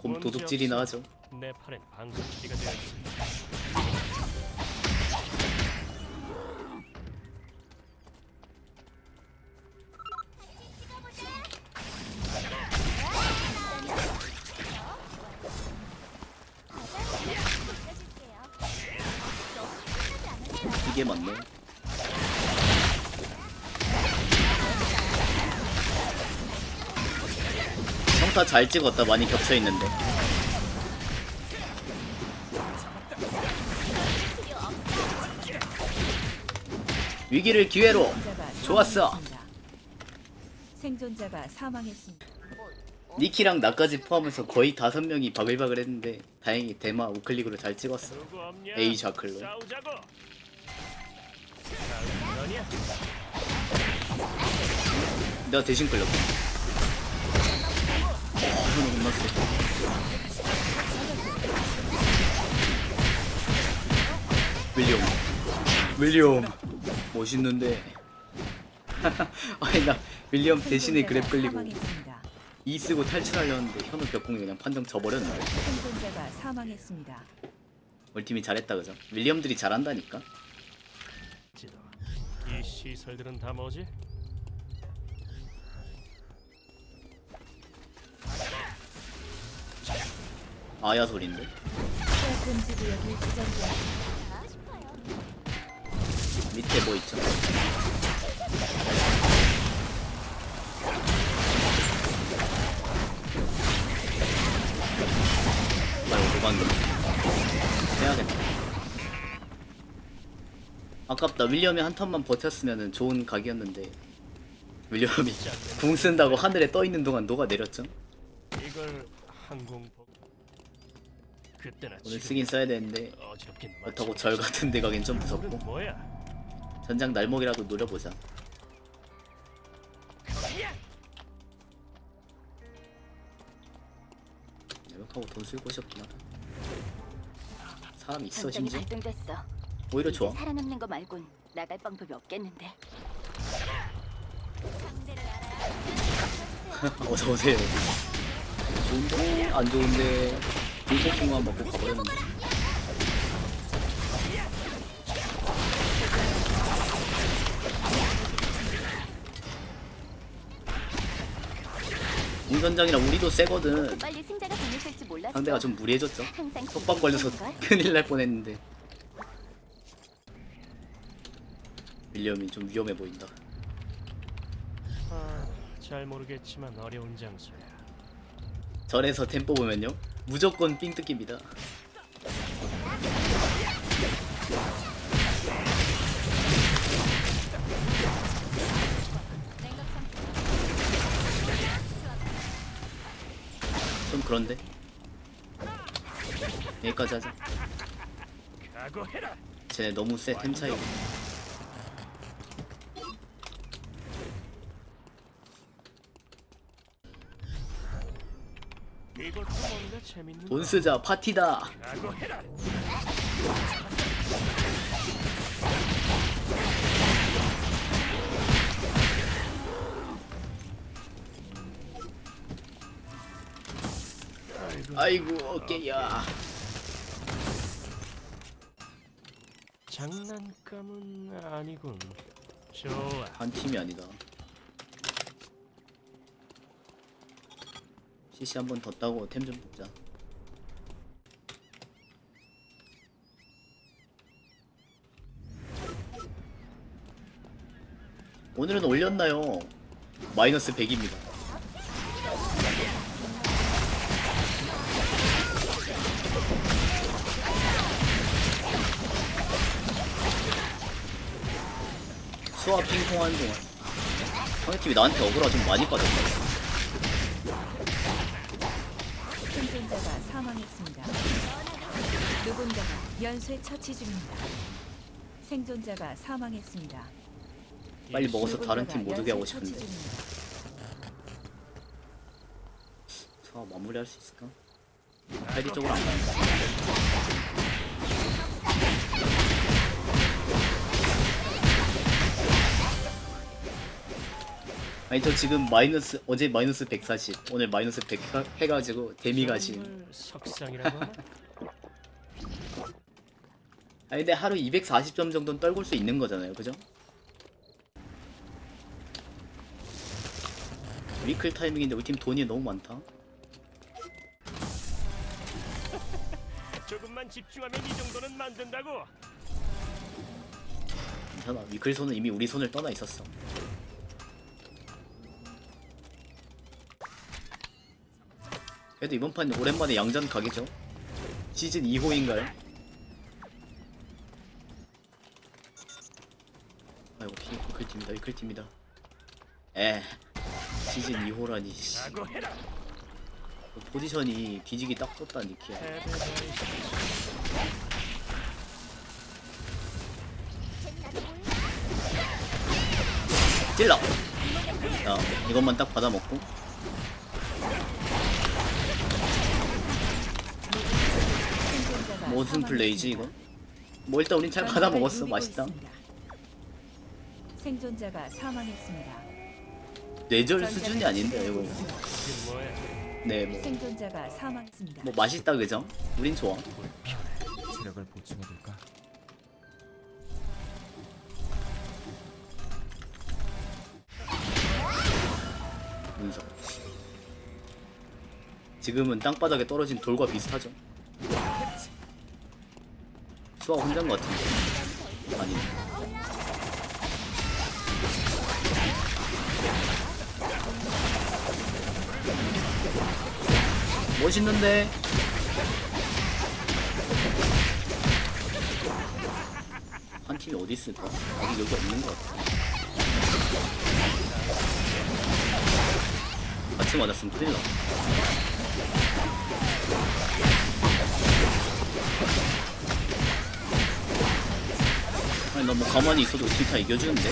곰 도둑질이나 하죠. 내 팔엔 방석기가 되어 있 성타 잘 찍었다. 많이 겹쳐 있는데. 위기를 기회로. 좋았어. 생존자가 사망했습니다. 니키랑 나까지 포함해서 거의 다섯 명이 바글바글 했는데 다행히 대마 우클릭으로 잘 찍었어. A 거냐? 내가 대신 끌렸다. 어, 끝났어. 윌리엄. 윌리엄. 멋있는데. 아니 나 윌리엄 대신에 그랩 끌리고. E 쓰고 탈출하려는데 현우 벽공이 그냥 판정 져버렸는데. 생존자가 사망했습니다. 우리 팀이 잘했다 그죠? 윌리엄들이 잘한다니까. 이 시설들은 다 뭐지? 아야 지정되었습니다. 밑에 뭐 있죠? 아이고 도망가 해야겠다. 아깝다. 윌리엄이 한 턴만 버텼으면 좋은 각이었는데. 윌리엄이 궁 쓴다고 하늘에 떠 있는 동안 녹아 내렸죠? 이걸 항공 보... 그때나 오늘 쓰긴 써야 되는데 어렵긴 그렇다고 절 같은 데 가긴 좀 무섭고. 이건 뭐야? 전장 날먹이라도 노려보자. 이렇게 하고 돈 쓸 곳이 없구나. 사람 있어 전장이 심지어? 발동됐어. 오히려 좋아. 살아남는 거 말곤 나갈 방법이 없겠는데. 어서 오세요. 좋은데? 안 좋은데 불폭풍만 먹고 가버렸는데 공전장이랑 우리도 세거든. 빨리 승자가 몰랐어. 상대가 좀 무리해졌죠. 항상 속박 걸려서. 큰일 날 뻔했는데. 윌리엄이 좀 위험해 보인다. 아, 잘 모르겠지만 어려운 장소야. 절에서 템 뽑으면요 무조건 삥 뜯깁니다. 좀 그런데? 여기까지 하자. 쟤네 너무 세 템 차이 재밌는. 돈 쓰자 파티다. 아이고 어깨야 장난감은 아니군. 좋아. 한 팀이 아니다. CC 한 번 더 따고 템 좀 뽑자. 오늘은 올렸나요? 마이너스 100입니다. 수아 핑퐁 하는 동안 상대팀이 나한테 억울하 좀 많이 빠졌다. 생존자가 사망했습니다. 누군가가 연쇄 처치 중입니다. 생존자가 사망했습니다. 빨리 먹어서 다른 팀 누군가가 못 오게 하고 싶은데. 수아 마무리할 수 있을까? 헤디 쪽으로 안 간다. 아니 저 지금 마이너스 어제 마이너스 140 오늘 마이너스 100 해- 해가지고 데미가 지금 정말 석상이라고 하나? 아니 근데 하루 240점 정도는 떨굴 수 있는 거잖아요 그죠? 위클 타이밍인데 우리 팀 돈이 너무 많다 조금만 집중하면 이 정도는 만든다고. 괜찮아 위클 손은 이미 우리 손을 떠나 있었어 그래도 이번 판 오랜만에 양전 가겠죠? 시즌 2호인가요? 아이고 피- 위클 팀이다 위클 팀이다 에 시즌 2호라니 씨. 포지션이 뒤지기 딱 좋다 니키야 찔러 자 이것만 딱 받아먹고 무슨 플레이지 이거? 뭐 일단 우린 잘. 받아먹었어 맛있다. 생존자가 사망했습니다. 뇌절 수준이 아닌데 이거 뭐야? 네뭐 생존자가 사망했습니다. 뭐 맛있다 그죠? 우린 좋아 체력을 보충해둘까? 문서 지금은 땅바닥에 떨어진 돌과 비슷하죠 수아 혼자인 것 같은데 아니 멋있는데 한 팀이 어디 있을까? 아직 여기 없는 것 같아 같이 맞았으면 큰일 나. 아니 나 뭐 가만히 있어도 팀다 이겨주는데?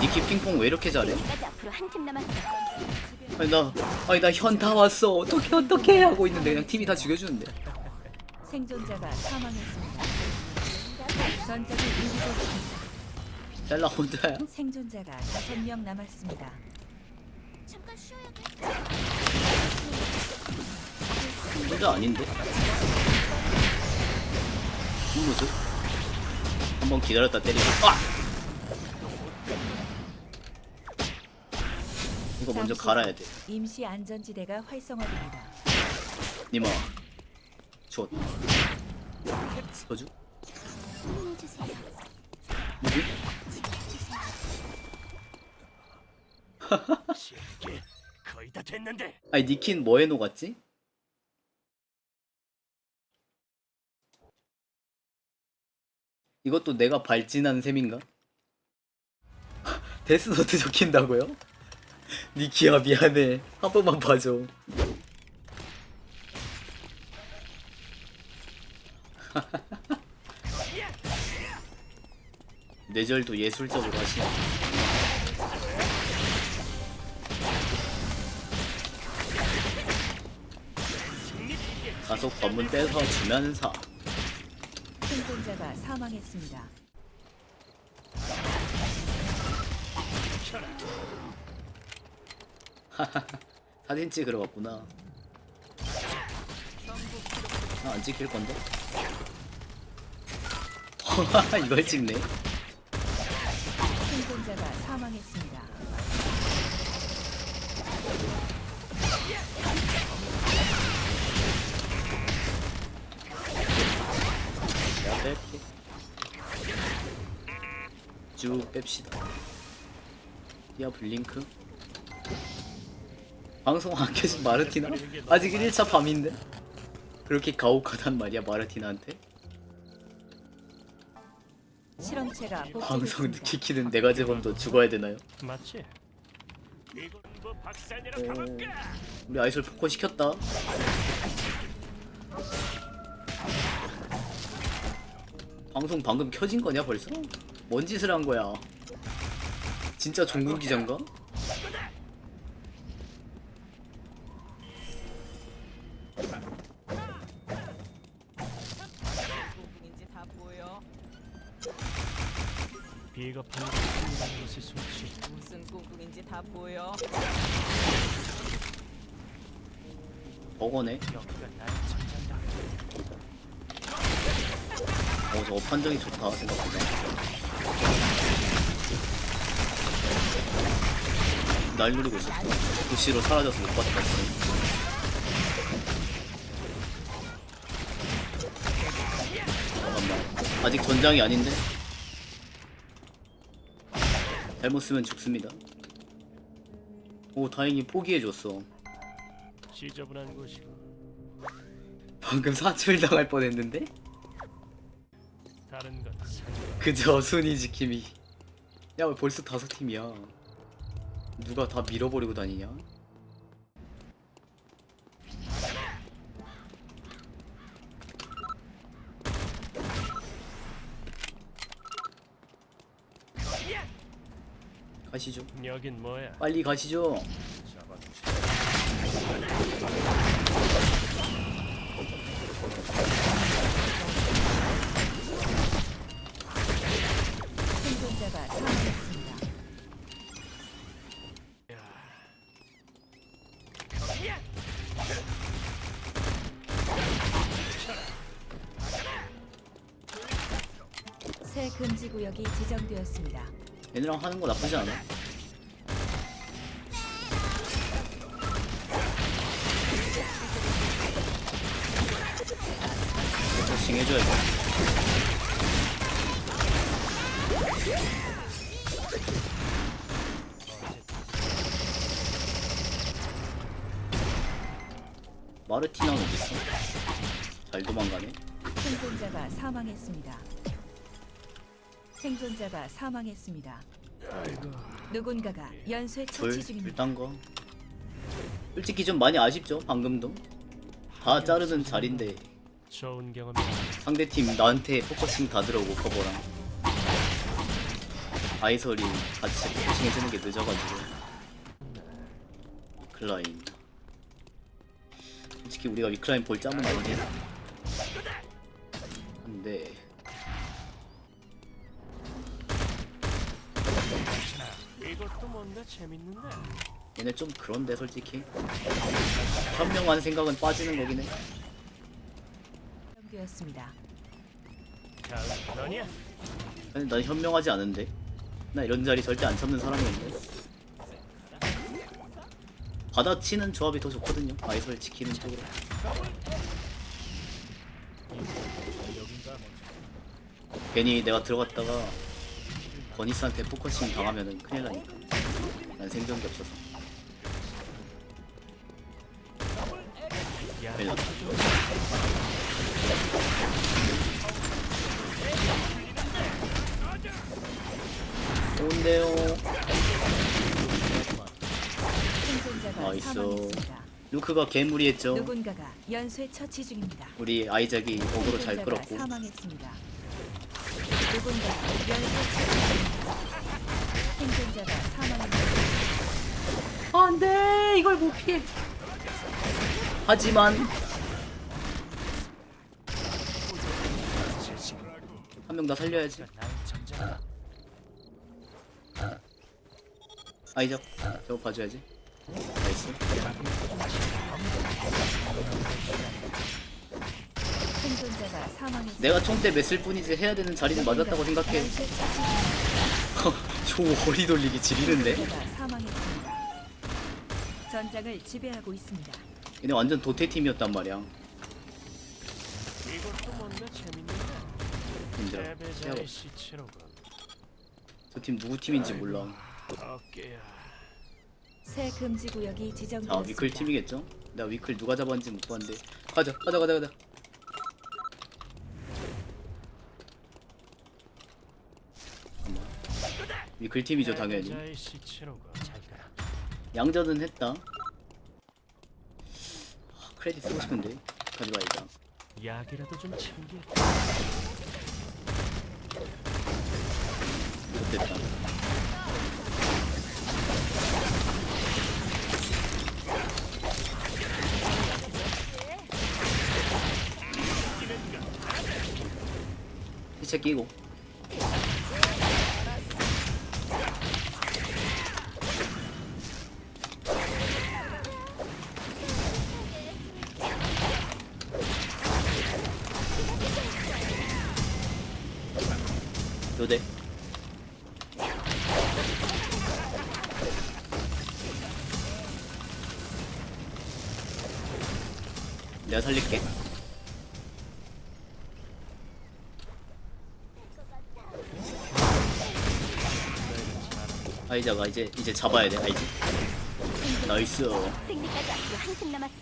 니키 핑퐁 왜 이렇게 잘해? 아니 나 아니 나 현 다 왔어 어떻게 어떻게 하고 있는데 그냥 팀이 다 죽여주는데 생존자가 사망했습니다. 셀라 혼자야? 생존자가 다섯 명 남았습니다. 잠깐 쉬어야 돼. 혼자 아닌데? 이 모습? 한번 기다렸다 때리고 아! 이거 먼저 잠시 갈아야 돼 임시 안전지대가 활성화됩니다. 니마 줘 저주? 힘내주세요. 누구? 이게 거의 다 됐는데. 아니 니킨 뭐 해놓았지? 이것도 내가 발진한 셈인가? 데스노트 적힌다고요? 니키야 미안해. 한 번만 봐줘. 뇌절도 예술적으로 하시네. 가속 관문 떼서 주면서. 생존자가 사망했습니다. 사진 찍으러 갔구나. 나안 찍힐 건데? 이걸 찍네. 생존자가 사망했습니다. 내가 뺄게. 쭉 뺍시다. 야 블링크. 방송 안 켜진 마르티나? 아직 1차 밤인데? 그렇게 가혹하단 말이야 마르티나한테? 실험체가 방송 복제됐습니다. 늦게 키는 내가 제범도 죽어야 되나요? 맞지? 오. 우리 아이솔 포커 시켰다. 방송 방금 켜진 거냐 벌써? 뭔 짓을 한 거야? 진짜 종군 기자인가? 비겁한 것이 솔직히 무슨 꿍꿍인지 다 보여. 버거네. 여기가 나의. 어 저거 판정이 좋다 생각보다. 날 노리고 있었어. 부시로 사라져서 못 봤다. 잠깐만. 아직 전장이 아닌데 잘못 쓰면 죽습니다. 오 다행히 포기해줬어. 지저분한 곳이고. 방금 사출 당할 뻔했는데? 다른 건. 그저 순위 지킴이. 야 왜 벌써 다섯 팀이야. 누가 다 밀어버리고 다니냐 가시죠 여긴 뭐야? 빨리 가시죠 생존자가 사망했습니다. 새 금지 구역이 지정되었습니다. 얘네랑 하는 거 나쁘지 않아 터칭 해줘야겠다 마르티나는 어딨어? 잘 도망가네 생존자가 사망했습니다. 생존자가 사망했습니다. 누군가가 연쇄 처치 둘 중입니다. 일단 거? 솔직히 좀 많이 아쉽죠 방금도? 다 자르는 자리인데. 좋은 경험이 상대 팀 나한테 포커싱 다 들어오고 커버랑. 아이설이 같이 포커싱 해주는 게 늦어가지고. 클라인. 솔직히 우리가 위클라인 볼 짬은 아니긴 한데 것도 뭔가 재밌는데. 얘네 좀 그런데 솔직히. 현명한 생각은 빠지는 거긴 해. 되었습니다. 다음 너냐? 아니, 난 현명하지 않은데. 나 이런 자리 절대 안 참는 사람인데. 받아치는 조합이 더 좋거든요. 아이설 지키는 쪽으로. 괜히 내가 들어갔다가 버니스한테 포커싱 당하면은 큰일 나니까 난 생존기 없어서 좋은데요 생존자가 나이스. 사망했습니다. 루크가 개무리했죠 누군가가 연쇄 처치 중입니다. 우리 아이작이 어그로 잘 생존자가 끌었고 사망했습니다. 누군가가 연쇄 처치 중입니다. 생존자가 사망했습니다. 안돼 이걸 못 피해 하지만 한명다 살려야지. 아이작 저거 봐줘야지 나이스 생존자가. 내가 총대 맸을 뿐이지 해야 되는 자리는 맞았다고 생각해 조 허리 돌리기 지리는데 생존자가 사망했습니다. 전장을 지배하고 있습니다. 얘네 완전 도태 팀이었단 말이야 이것도 뭔가 재밌는데. 힘들어 패배자의 시체로군. 저팀 누구 팀인지 몰라 어깨야. 새 금지 구역이 자 지정되었습니다. 위클 팀이겠죠? 내가 위클 누가 잡았는지 못 봤는데 가자 가자 가자 가자 잠깐만. 위클 팀이죠 당연히 패배자의 시체로군. 양전은 했다. 하, 크레딧 쓰고 싶은데. 가지 말자 약이라도 좀 챙겨. 됐다. 시체 끼고 내가 살릴게. 아이자가 이제 이제 잡아야 돼 알지? 나이스. 승리까지 앞으로 한팀 남았어.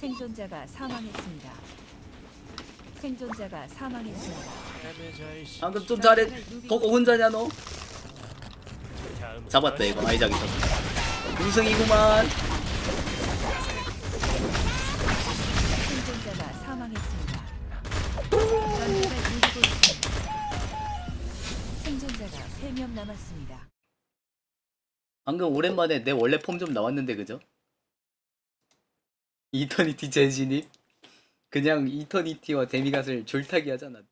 생존자가 사망했습니다. 생존자가 사망했습니다. 방금 좀 잘해. 버거 혼자냐 너? 잡았다 이거 아이작이 잡. 우승이구만. 사망했습니다. 생존자가 3명 남았습니다. 방금 오랜만에 내 원래 폼 좀 나왔는데 그죠? 이터니티 재진입 그냥 이터니티와 데미갓을 줄타기 하잖아